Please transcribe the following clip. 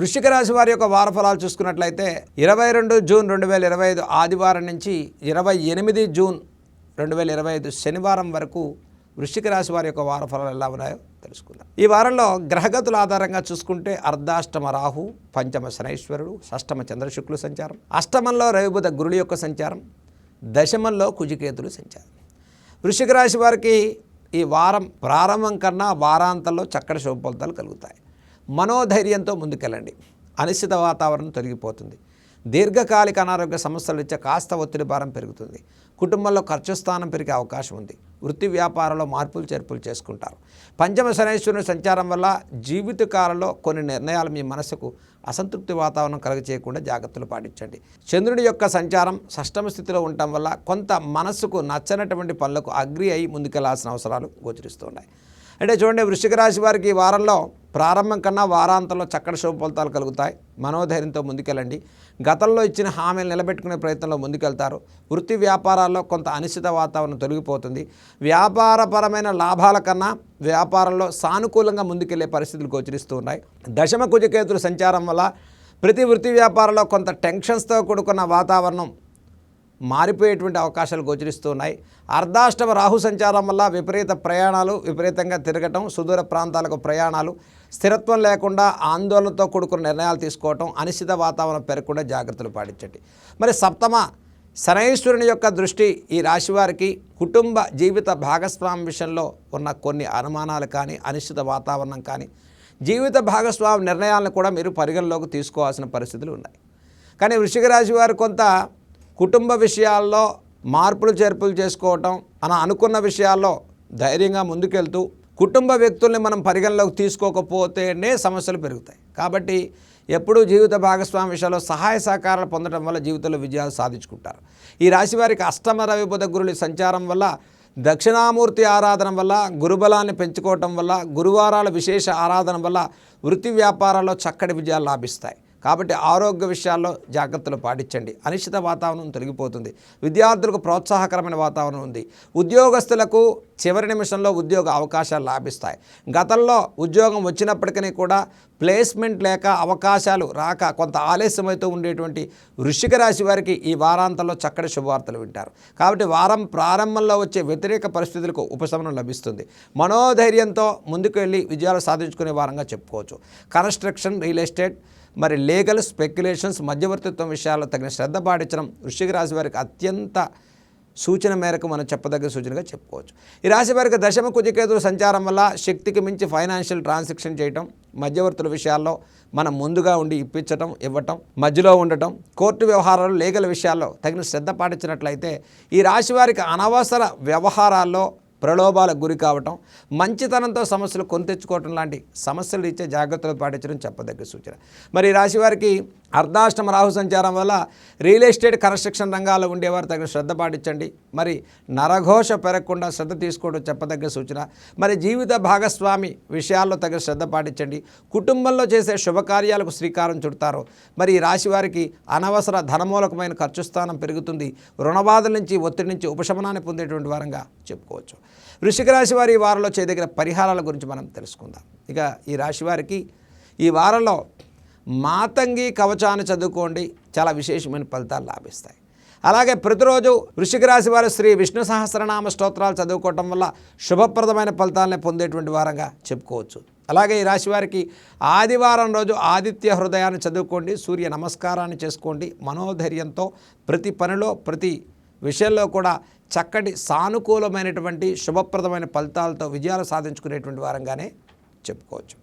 వృశ్చిక రాశి వారి యొక్క వారఫలాలు చూసుకున్నట్లయితే ఇరవై రెండు జూన్ రెండు వేల ఇరవై ఐదు ఆదివారం నుంచి ఇరవై ఎనిమిది జూన్ రెండు వేల ఇరవై ఐదు శనివారం వరకు వృశ్చిక రాశి వారి యొక్క వారఫలాలు ఎలా ఉన్నాయో తెలుసుకుందాం. ఈ వారంలో గ్రహగతుల ఆధారంగా చూసుకుంటే అర్ధాష్టమ రాహు పంచమ శనైశ్వరుడు షష్టమ చంద్రశుక్లు సంచారం అష్టమంలో రవిబుధ గురుడి యొక్క సంచారం దశమంలో కుజికేతులు సంచారం. వృశ్చిక రాశి వారికి ఈ వారం ప్రారంభం కన్నా వారాంతంలో చక్కటి శుభ ఫలితాలు కలుగుతాయి. మనోధైర్యంతో ముందుకెళ్ళండి. అనిశ్చిత వాతావరణం తొలగిపోతుంది. దీర్ఘకాలిక అనారోగ్య సమస్యలు ఇచ్చే కాస్త ఒత్తిడి భారం పెరుగుతుంది. కుటుంబంలో ఖర్చు స్థానం పెరిగే అవకాశం ఉంది. వృత్తి వ్యాపారంలో మార్పులు చేర్పులు చేసుకుంటారు. పంచమ శనేశ్వరుని సంచారం వల్ల జీవితకాలంలో కొన్ని నిర్ణయాలు మీ మనసుకు అసంతృప్తి వాతావరణం కలుగచేయకుండా జాగ్రత్తలు పాటించండి. చంద్రుడి యొక్క సంచారం షష్టమ స్థితిలో ఉండటం వల్ల కొంత మనసుకు నచ్చనటువంటి పనులకు అగ్రి అయి ముందుకెళ్ళాల్సిన అవసరాలు గోచరిస్తున్నాయి అంటే చూడండి వృశ్చిక రాశి వారికి ఈ వారంలో ప్రారంభం కన్నా వారాంతంలో చక్కటి శుభ ఫలితాలు కలుగుతాయి. మనోధైర్యంతో ముందుకెళ్ళండి. గతంలో ఇచ్చిన హామీలు నిలబెట్టుకునే ప్రయత్నంలో ముందుకెళ్తారు. వృత్తి వ్యాపారాల్లో కొంత అనిశ్చిత వాతావరణం తొలగిపోతుంది. వ్యాపారపరమైన లాభాల కన్నా వ్యాపారంలో సానుకూలంగా ముందుకెళ్ళే పరిస్థితులు గోచరిస్తూ ఉన్నాయి. దశమ కుజకేతుల సంచారం వల్ల ప్రతి వృత్తి వ్యాపారంలో కొంత టెన్షన్స్తో కూడుకున్న వాతావరణం మారిపోయేటువంటి అవకాశాలు గోచరిస్తున్నాయి. అర్ధాష్టమ రాహు సంచారం వల్ల విపరీత ప్రయాణాలు విపరీతంగా తిరగటం సుదూర ప్రాంతాలకు ప్రయాణాలు స్థిరత్వం లేకుండా ఆందోళనతో కూడుకున్న నిర్ణయాలు తీసుకోవటం అనిశ్చిత వాతావరణం పెరగకుండా జాగ్రత్తలు పాటించండి. మరి సప్తమ శనైశ్వరుని యొక్క దృష్టి ఈ రాశివారికి కుటుంబ జీవిత భాగస్వామి విషయంలో ఉన్న కొన్ని అనుమానాలు కానీ అనిశ్చిత వాతావరణం కానీ జీవిత భాగస్వామి నిర్ణయాలను కూడా మీరు పరిగణలోకి తీసుకోవాల్సిన పరిస్థితులు ఉన్నాయి. కానీ వృషిక రాశి వారు కొంత కుటుంబ విషయాల్లో మార్పులు చేర్పులు చేసుకోవటం అని అనుకున్న విషయాల్లో ధైర్యంగా ముందుకెళ్తూ కుటుంబ వ్యక్తుల్ని మనం పరిగణలోకి తీసుకోకపోతేనే సమస్యలు పెరుగుతాయి. కాబట్టి ఎప్పుడూ జీవిత భాగస్వామి విషయాల్లో సహాయ సహకారాలు పొందడం వల్ల జీవితంలో విజయాలు సాధించుకుంటారు. ఈ రాశి వారికి అష్టమ రవి బుధ గురుల సంచారం వల్ల దక్షిణామూర్తి ఆరాధన వల్ల గురుబలాన్ని పెంచుకోవటం వల్ల గురువారాల విశేష ఆరాధన వల్ల వృత్తి వ్యాపారాల్లో చక్కటి విజయాలు లాభిస్తాయి. కాబట్టి ఆరోగ్య విషయాల్లో జాగ్రత్తలు పాటించండి. అనిశ్చిత వాతావరణం తొలగిపోతుంది. విద్యార్థులకు ప్రోత్సాహకరమైన వాతావరణం ఉంది. ఉద్యోగస్తులకు చివరి నిమిషంలో ఉద్యోగ అవకాశాలు లాభిస్తాయి. గతంలో ఉద్యోగం వచ్చినప్పటికీ కూడా ప్లేస్మెంట్ లేక అవకాశాలు రాక కొంత ఆలస్యమవుతూ ఉండేటువంటి వృషిక రాశి వారికి ఈ వారాంతంలో చక్కటి శుభవార్తలు వింటారు. కాబట్టి వారం ప్రారంభంలో వచ్చే వ్యతిరేక పరిస్థితులకు ఉపశమనం లభిస్తుంది. మనోధైర్యంతో ముందుకు వెళ్ళి విజయాలు సాధించుకునే వారంగా చెప్పుకోవచ్చు. కన్స్ట్రక్షన్ రియల్ ఎస్టేట్ మరి లీగల్ స్పెక్యులేషన్స్ మధ్యవర్తిత్వం విషయాల్లో తగిన శ్రద్ధ పాటించడం వృశ్చిక రాశి వారికి అత్యంత సూచన మేరకు మనం చెప్పదగ్గ సూచనగా చెప్పుకోవచ్చు. ఈ రాశి వారికి దశమ కుజికేతుల సంచారం వల్ల శక్తికి మించి ఫైనాన్షియల్ ట్రాన్సాక్షన్ చేయటం మధ్యవర్తుల విషయాల్లో మనం ముందుగా ఉండి ఇప్పించటం ఇవ్వటం మధ్యలో ఉండటం కోర్టు వ్యవహారాలు లీగల్ విషయాల్లో తగిన శ్రద్ధ పాటించినట్లయితే ఈ రాశి వారికి అనవసర వ్యవహారాల్లో ప్రలోభాలకు గురి కావటం మంచితనంతో సమస్యలు కొని తెచ్చుకోవటం లాంటి సమస్యలు ఇచ్చే జాగ్రత్తలు పాటించడం చెప్పదగ్గ సూచన. మరి రాశివారికి అర్ధాష్టమ రాహు సంచారం వల్ల రియల్ ఎస్టేట్ కన్స్ట్రక్షన్ రంగాల్లో ఉండేవారు తగిన శ్రద్ధ పాటించండి. మరి నరఘోష పెరగకుండా శ్రద్ధ తీసుకోవడం చెప్పదగ్గ సూచన. మరి జీవిత భాగస్వామి విషయాల్లో తగిన శ్రద్ధ పాటించండి. కుటుంబంలో చేసే శుభకార్యాలకు శ్రీకారం చుడతారు. మరి ఈ రాశి వారికి అనవసర ధనమూలకమైన ఖర్చు స్థానం పెరుగుతుంది. రుణబాధల నుంచి ఒత్తిడి నుంచి ఉపశమనాన్ని పొందేటువంటి వారంగా చెప్పుకోవచ్చు. వృషిక రాశి వారి ఈ వారంలో చేయదగిన పరిహారాల గురించి మనం తెలుసుకుందాం. ఇక ఈ రాశి వారికి ఈ వారంలో మాతంగి కవచాన్ని చదువుకోండి. చాలా విశేషమైన ఫలితాలు లాభిస్తాయి. అలాగే ప్రతిరోజు వృషిక రాశి వారు శ్రీ విష్ణు సహస్రనామ స్తోత్రాలు చదువుకోవటం వల్ల శుభప్రదమైన ఫలితాలని పొందేటువంటి వారంగా చెప్పుకోవచ్చు. అలాగే ఈ రాశి వారికి ఆదివారం రోజు ఆదిత్య హృదయాన్ని చదువుకోండి. సూర్య నమస్కారాన్ని చేసుకోండి. మనోధైర్యంతో ప్రతి పనిలో ప్రతి విషయంలో కూడా చక్కటి సానుకూలమైనటువంటి శుభప్రదమైన ఫలితాలతో విజయాలు సాధించుకునేటువంటి వారంగానే చెప్పుకోవచ్చు.